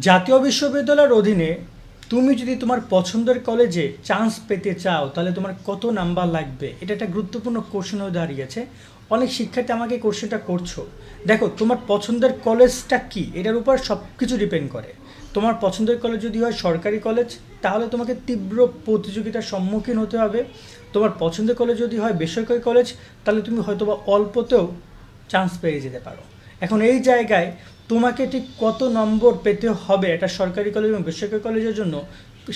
জাতীয় বিশ্ববিদ্যালয়ের অধীনে তুমি যদি তোমার পছন্দের কলেজে চান্স পেতে চাও, তাহলে তোমার কত নাম্বার লাগবে? এটা একটা গুরুত্বপূর্ণ কোশ্চেন হয়ে দাঁড়িয়েছে অনেক শিক্ষার্থী আমাকে কোশ্চেনটা করছ। দেখো, তোমার পছন্দের কলেজটা কি? এটার উপর সব কিছু ডিপেন্ড করে। তোমার পছন্দের কলেজ যদি হয় সরকারি কলেজ তাহলে তোমাকে তীব্র প্রতিযোগিতার সম্মুখীন হতে হবে। তোমার পছন্দের কলেজ যদি হয় বেসরকারি কলেজ তাহলে তুমি হয়তোবা অল্পতেও চান্স পেয়ে যেতে পারো। এখন এই জায়গায় তোমাকে ঠিক কত নম্বর পেতে হবে এটা সরকারি কলেজ এবং বেসরকারি কলেজের জন্য,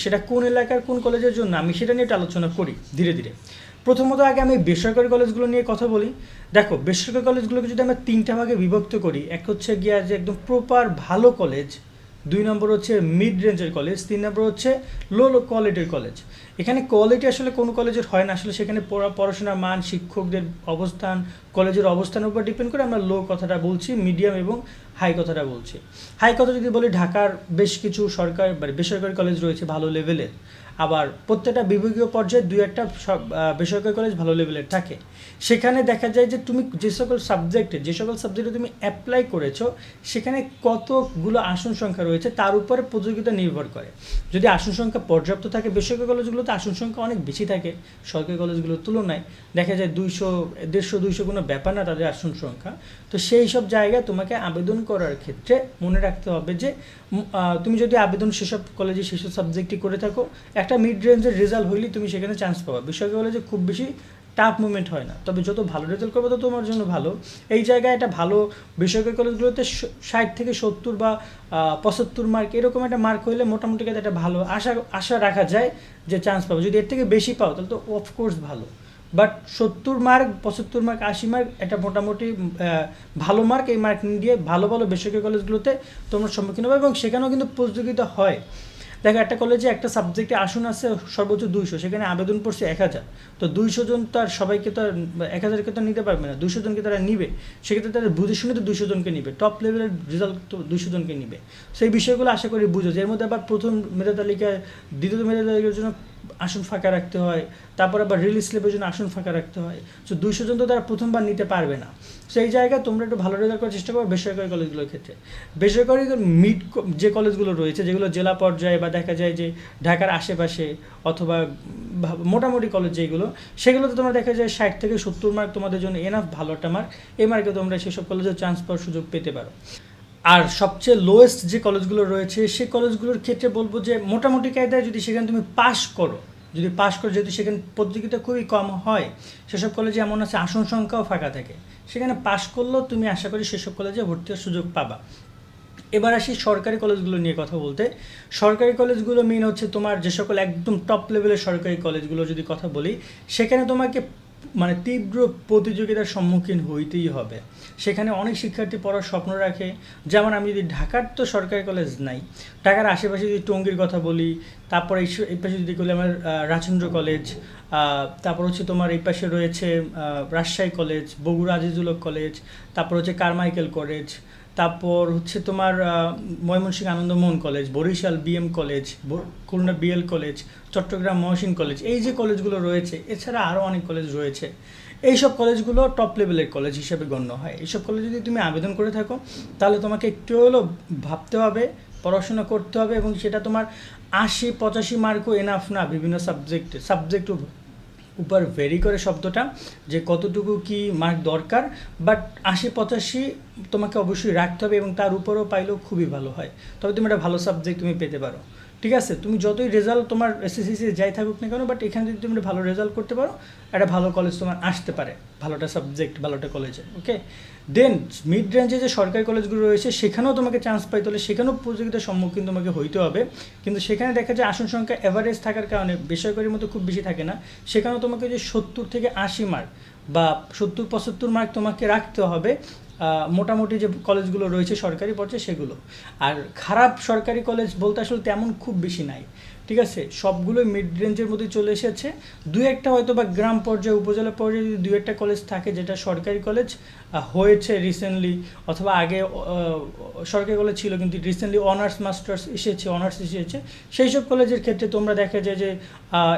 সেটা কোন এলাকার কোন কলেজের জন্য আমি সেটা নিয়ে আলোচনা করি ধীরে ধীরে। প্রথমত আগে আমি বেসরকারি কলেজগুলো নিয়ে কথা বলি। দেখো, বেসরকারি কলেজগুলোকে যদি আমরা তিনটা ভাগে বিভক্ত করি, এক হচ্ছে গিয়া যে একদম প্রপার ভালো কলেজ, দুই নম্বর হচ্ছে মিড রেঞ্জের কলেজ, তিন নম্বর হচ্ছে লো লো কোয়ালিটির কলেজ। এখানে কোয়ালিটি আসলে কোনো কলেজের হয় না, আসলে সেখানে পড়া পড়াশোনার মান, শিক্ষকদের অবস্থান, কলেজের অবস্থানের উপর ডিপেন্ড করে আমরা লো কথাটা বলছি মিডিয়াম এবং হাই কথাটা বলছি। হাই কথা যদি বলি, ঢাকার বেশ কিছু সরকার মানে বেসরকারি কলেজ রয়েছে ভালো লেভেলের আবার প্রত্যেকটা বিভাগীয় পর্যায়ে দুই একটা সব বেসরকারি কলেজ ভালো লেভেলের থাকে। সেখানে দেখা যায় যে তুমি যে সকল সাবজেক্টে যে সকল সাবজেক্টে তুমি অ্যাপ্লাই করেছ, সেখানে কতগুলো আসন সংখ্যা রয়েছে, তার উপরে প্রতিযোগিতা নির্ভর করে। যদি আসন সংখ্যা পর্যাপ্ত থাকে, বেসরকারি কলেজগুলোতে আসন সংখ্যা অনেক বেশি থাকে, সরকারি কলেজগুলোর তুলনায়। দেখা যায় দুইশো, দেড়শো, দুইশো কোনো ব্যাপার না তাদের আসন সংখ্যা। তো সেই সব জায়গায় তোমাকে আবেদন করার ক্ষেত্রে মনে রাখতে হবে যে তুমি যদি আবেদন সেসব কলেজে সেসব সাবজেক্টই করে থাকো, একটা মিড রেঞ্জের রেজাল্ট হইলেই তুমি সেখানে চান্স পাবা। বেসরকারি কলেজে খুব বেশি টাফ মুভমেন্ট হয় না। তবে যত ভালো রেজাল্ট করবে, তত তোমার জন্য ভালো। এই জায়গায় একটা ভালো বেসরকারি কলেজগুলোতে ষাট থেকে সত্তর বা পঁচাত্তর মার্ক এরকম একটা মার্ক হইলে মোটামুটি একটা ভালো আশা আশা রাখা যায় যে চান্স পাবো। যদি এর থেকে বেশি পাও, তাহলে তো অফকোর্স ভালো। বাট সত্তর মার্ক, পঁচাত্তর মার্ক, আশি মার্ক এটা মোটামুটি ভালো মার্ক এই মার্ক দিয়ে ভালো ভালো বেসরকারি কলেজগুলোতে তোমরা সম্মুখীন হবে এবং সেখানেও কিন্তু প্রতিযোগিতা হয়। দেখো, একটা কলেজে একটা সাবজেক্টে আসন আছে সর্বোচ্চ দুইশো, সেখানে আবেদন পড়ছে এক হাজার। তো দুইশো জন তো আর সবাইকে তো এক হাজারকে তো নিতে পারবে না। দুইশো জনকে তারা নিবে, সেক্ষেত্রে তাদের বুঝে শুনে তো দুইশো জনকে নিবে। টপ লেভেলের রেজাল্ট তো দুইশো জনকে নিবে। সেই বিষয়গুলো আশা করি বুঝো এর মধ্যে আবার প্রথম মেধা তালিকায় দ্বিতীয় মেধা তালিকার জন্য আসন ফাঁকা রাখতে হয়, তারপর আবার রিলিজ স্লিপের জন্য আসন ফাঁকা রাখতে হয়। সো দুইশো জন তো তারা প্রথমবার নিতে পারবে না। সেই জায়গায় তোমরা একটু ভালো রেজাল্ট করার চেষ্টা করো বেসরকারি কলেজগুলোর ক্ষেত্রে। বেসরকারি মিড যে কলেজগুলো রয়েছে, যেগুলো জেলা পর্যায়ে বা দেখা যায় যে ঢাকার আশেপাশে অথবা মোটামুটি কলেজ যেগুলো, সেগুলোতে তোমরা দেখা যায় ষাট থেকে সত্তর মার্ক তোমাদের জন্য এনাফ ভালো একটা মার্ক এই মার্কে তোমরা সেসব কলেজে চান্স পাওয়ার সুযোগ পেতে পারো। আর সবচেয়ে লোয়েস্ট যে কলেজগুলো রয়েছে, সেই কলেজগুলোর ক্ষেত্রে বলব যে মোটামুটি কায়দায় যদি সেখানে তুমি পাস করো, যদি পাস করো, যেহেতু সেখানে প্রতিযোগিতা খুবই কম হয়, সেসব কলেজে এমন আছে আসন সংখ্যাও ফাঁকা থাকে। সেখানে পাস করলেও তুমি আশা করি সেসব কলেজে ভর্তি হওয়ার সুযোগ পাবা। এবার আসি সরকারি কলেজগুলো নিয়ে কথা বলতে। সরকারি কলেজগুলো মেন হচ্ছে তোমার যে সকল একদম টপ লেভেলের সরকারি কলেজগুলো যদি কথা বলি, সেখানে তোমাকে মানে তীব্র প্রতিযোগিতার সম্মুখীন হইতেই হবে। সেখানে অনেক শিক্ষার্থী পড়ার স্বপ্ন রাখে। যেমন আমি যদি ঢাকার তো সরকারি কলেজ নাই, ঢাকার আশেপাশে যদি টঙ্গীর কথা বলি, তারপর এই পাশে যদি বলি আমার রাজেন্দ্র কলেজ তারপর হচ্ছে তোমার এই পাশে রয়েছে রাজশাহী কলেজ বগুড়া আজিজুল হক কলেজ তারপর হচ্ছে কারমাইকেল কলেজ তারপর হচ্ছে তোমার Mymensingh Anandamohan college, Barishal BM college Khulna BL college, Chattogram Mohsin college, এই যে কলেজগুলো রয়েছে, এছাড়া আরও অনেক কলেজ রয়েছে। এইসব কলেজগুলো টপ লেভেলের কলেজ হিসেবে গণ্য হয়। এইসব কলেজে যদি তুমি আবেদন করে থাকো, তাহলে তোমাকে একটু হলেও ভাবতে হবে, পড়াশোনা করতে হবে, এবং সেটা তোমার আশি পঁচাশি মার্কও এনাফ না বিভিন্ন সাবজেক্টে সাবজেক্ট উপর ভেরি করে শব্দটা যে কতটুকু কি মার্ক দরকার বাট আশি পঁচাশি তোমাকে অবশ্যই রাখতে হবে এবং তার উপরও পাইলেও খুবই ভালো হয়। তবে তুমি একটা ভালো সাবজেক্ট তুমি পেতে পারো। ঠিক আছে, তুমি যতই রেজাল্ট তোমার এসএসসি যাই থাকুক না কেন বাট এখানে যদি তুমি ভালো রেজাল্ট করতে পারো, একটা ভালো কলেজ তোমার আসতে পারে, ভালোটা সাবজেক্ট ভালোটা কলেজে ওকে দেন মিড রেঞ্জে যে সরকারি কলেজগুলো রয়েছে, সেখানেও তোমাকে চান্স পাইতে হলে, সেখানেও প্রতিযোগিতার সম্মুখীন তোমাকে হইতে হবে। কিন্তু সেখানে দেখা যায় আসন সংখ্যা অ্যাভারেজ থাকার কারণে, বেসরকারির মতো খুব বেশি থাকে না, সেখানেও তোমাকে যে সত্তর থেকে আশি মার্ক বা সত্তর, পঁচাত্তর মার্ক তোমাকে রাখতে হবে। মোটামুটি যে কলেজগুলো রয়েছে সরকারি পর্যায়ে সেগুলো। আর খারাপ সরকারি কলেজ বলতে আসলে তেমন খুব বেশি নাই। ঠিক আছে? সবগুলোই মিড রেঞ্জের মধ্যে চলে এসেছে। দু একটা হয়তো বা গ্রাম পর্যায়ে, উপজেলা পর্যায়ে যদি দু একটা কলেজ থাকে, যেটা সরকারি কলেজ হয়েছে রিসেন্টলি অথবা আগে সরকারি কলেজ ছিল কিন্তু রিসেন্টলি অনার্স মাস্টার্স এসেছে অনার্স এসেছে। সেই সব কলেজের ক্ষেত্রে তোমরা দেখা যায় যে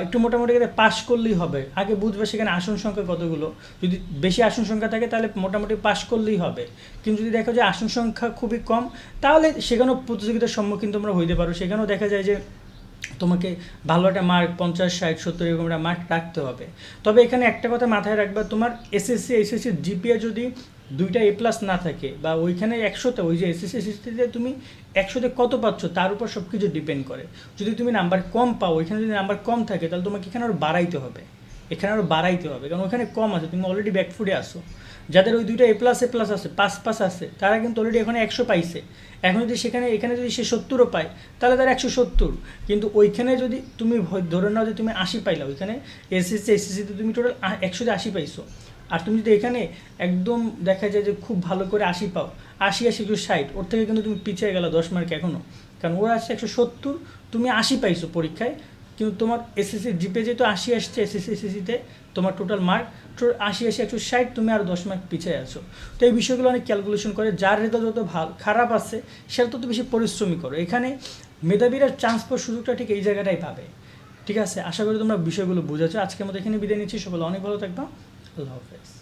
একটু মোটামুটি করে পাস করলেই হবে। আগে বুঝবে সেখানে আসন সংখ্যা কতগুলো। যদি বেশি আসন সংখ্যা থাকে, তাহলে মোটামুটি পাস করলেই হবে। কিন্তু যদি দেখো যে আসন সংখ্যা খুবই কম, তাহলে সেখানেও প্রতিযোগিতার সম্মুখীন তোমরা হইতে পারো। সেখানেও দেখা যায় যে তোমাকে ভালো একটা মার্ক পঞ্চাশ, ষাট, সত্তর এরকম একটা মার্ক রাখতে হবে। তবে এখানে একটা কথা মাথায় রাখবা, তোমার এসএসসি এসএসসি জিপিএ যদি দুইটা এ প্লাস না থাকে বা ওইখানে একশোতে, ওই যে এসএসসি এসএসসিতে তুমি একশোতে কত পাচ্ছ, তার উপর সব কিছু ডিপেন্ড করে। যদি তুমি নাম্বার কম পাও, ওইখানে যদি নাম্বার কম থাকে, তাহলে তোমাকে এখানে আরও বাড়াইতে হবে। এখানে আরও বাড়াইতে হবে। কারণ ওখানে কম আছে, তুমি অলরেডি ব্যাকফুটে আসো যাদের ওই দুইটা এ প্লাস এ প্লাস আছে পাস পাস আছে, তারা কিন্তু অলরেডি এখানে একশো পাইছে। এখন যদি সেখানে, এখানে যদি সে সত্তরও পায়, তাহলে তার একশো সত্তর। কিন্তু ওইখানে যদি তুমি ধরে নাও যে তুমি আশি পাইলা, ওইখানে এসএসসি এসএসসিতে তুমি টোটাল একশোতে আশি পাইছো। আর তুমি যদি এখানে একদম দেখা যায় যে খুব ভালো করে আশি পাও, আশি আশি একটু ষাট, ওর থেকে কিন্তু তুমি পিছিয়ে গেলো দশ মার্ক এখনও কারণ ওরা আসছে একশো সত্তর, তুমি আশি পাইছো পরীক্ষায় কিন্তু তোমার এসএসসি জিপে যেহেতু আশি আসছে এসএসসি এসএসসিতে তোমার টোটাল মার্ক আশি আশি, একশো ষাট, তুমি আর দশ মার্ক পিছিয়ে আছো। তো এই বিষয়গুলো অনেক ক্যালকুলেশন করে, যার রেজাল্ট যত ভালো, খারাপ আছে, সেটা তত বেশি পরিশ্রমী করো। এখানে মেধাবীরা চান্স পাওয়ার সুযোগটা ঠিক এই জায়গাটাই পাবে। ঠিক আছে? আশা করি তোমরা বিষয়গুলো বুঝেছ। আজকের মতো এখানে বিদায় নিচ্ছি। সকলে অনেক ভালো থাকবা। আল্লাহ হাফেজ।